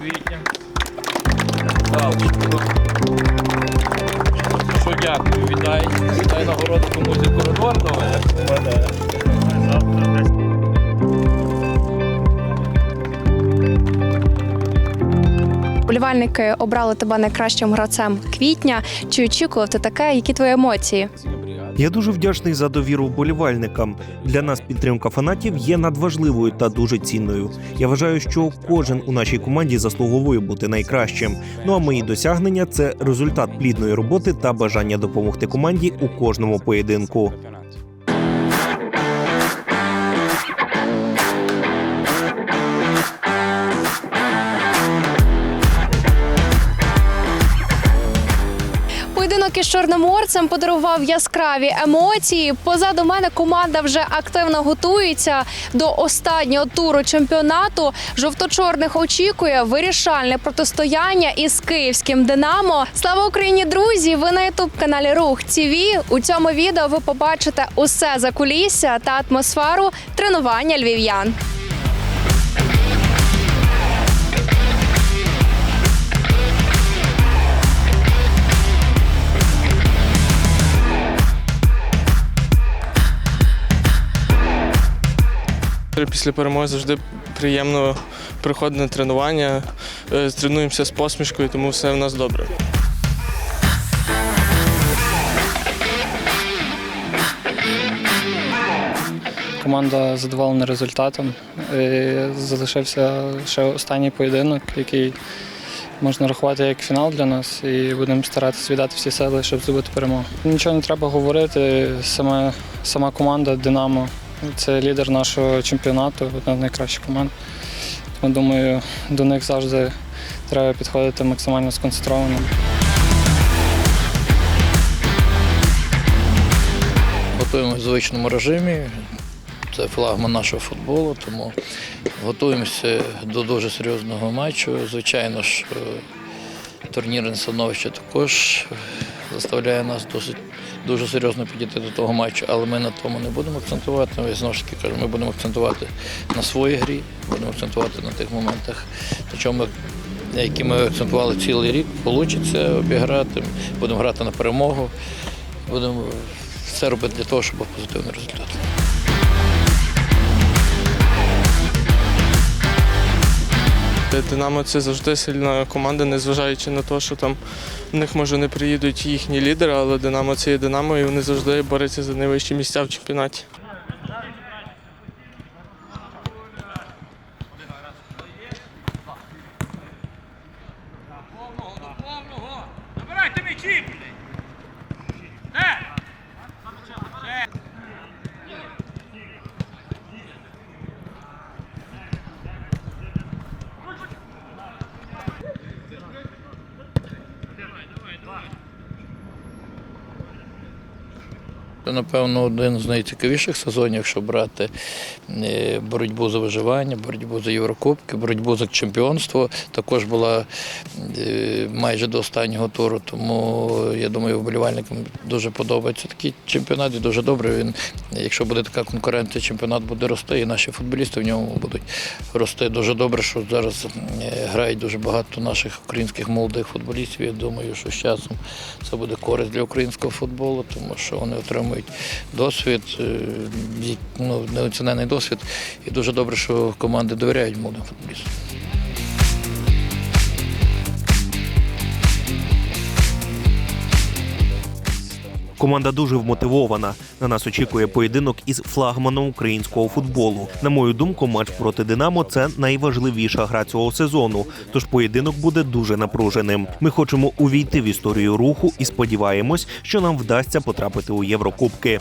квітня. Галочку. Що дякую, вітай. Вітай нагороду комусь і коридор давай. Болівальники обрали тебе найкращим гравцем квітня. Чи очікував ти таке? Які твої емоції? Я дуже вдячний за довіру вболівальникам. Для нас підтримка фанатів є надважливою та дуже цінною. Я вважаю, що кожен у нашій команді заслуговує бути найкращим. Ну а мої досягнення це результат плідної роботи та бажання допомогти команді у кожному поєдинку. Поєдинок із чорноморцем подарував яскраві емоції. Позаду мене команда вже активно готується до останнього туру чемпіонату. Жовто-чорних очікує вирішальне протистояння із київським Динамо. Слава Україні, друзі! Ви на ютуб каналі Рух ТІВІ. У цьому відео ви побачите усе за кулісся та атмосферу тренування львів'ян. Після перемоги завжди приємно приходити на тренування. Е, Тренуємося з посмішкою, тому все в нас добре. Команда задоволена результатом. Е, Залишився ще останній поєдинок, який можна рахувати як фінал для нас, і будемо старатися віддати всі сили, щоб здобути перемогу. Нічого не треба говорити. Сама, сама команда Динамо це лідер нашого чемпіонату, одна з найкращих команд. Тому думаю, до них завжди треба підходити максимально сконцентровано. Готуємося в звичному режимі. Це флагман нашого футболу, тому готуємося до дуже серйозного матчу. Звичайно ж, е, турнірне становище також заставляє нас досить дуже серйозно підійти до того матчу, але ми на тому не будемо акцентувати. Ми знову ж таки кажу, ми будемо акцентувати на своїй грі, будемо акцентувати на тих моментах, на чому які ми акцентували цілий рік, вийде обіграти. Будемо грати на перемогу, будемо все робити для того, щоб був позитивний результат. Динамо це завжди сильна команда, незважаючи на те, що там в них може не приїдуть їхні лідери, але Динамо це є Динамо, і вони завжди борються за найвищі місця в чемпіонаті. Набирайте м'ячі, Це, напевно, один з найцікавіших сезонів, якщо брати е, боротьбу за виживання, боротьбу за Єврокубки, боротьбу за чемпіонство. Також була е, майже до останнього туру. Тому я думаю, вболівальникам дуже подобається такий чемпіонат і дуже добре. Він, якщо буде така конкуренція, чемпіонат буде рости, і наші футболісти в ньому будуть рости. Дуже добре, що зараз е, грають дуже багато наших українських молодих футболістів. Я думаю, що з часом це буде користь для українського футболу, тому що вони отримують досвід, е, ну, національний досвід. І дуже добре, що команди довіряють молодим футболістам. Команда дуже вмотивована. На нас очікує поєдинок із флагманом українського футболу. На мою думку, матч проти Динамо це найважливіша гра цього сезону. Тож поєдинок буде дуже напруженим. Ми хочемо увійти в історію руху і сподіваємось, що нам вдасться потрапити у Єврокубки.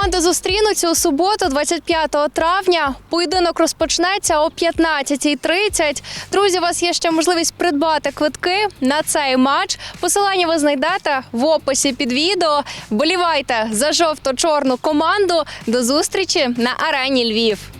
Команди зустрінуться у суботу, 25 травня. Поєдинок розпочнеться о 15.30. Друзі, у вас є ще можливість придбати квитки на цей матч. Посилання ви знайдете в описі під відео. Болівайте за жовто-чорну команду. До зустрічі на арені Львів.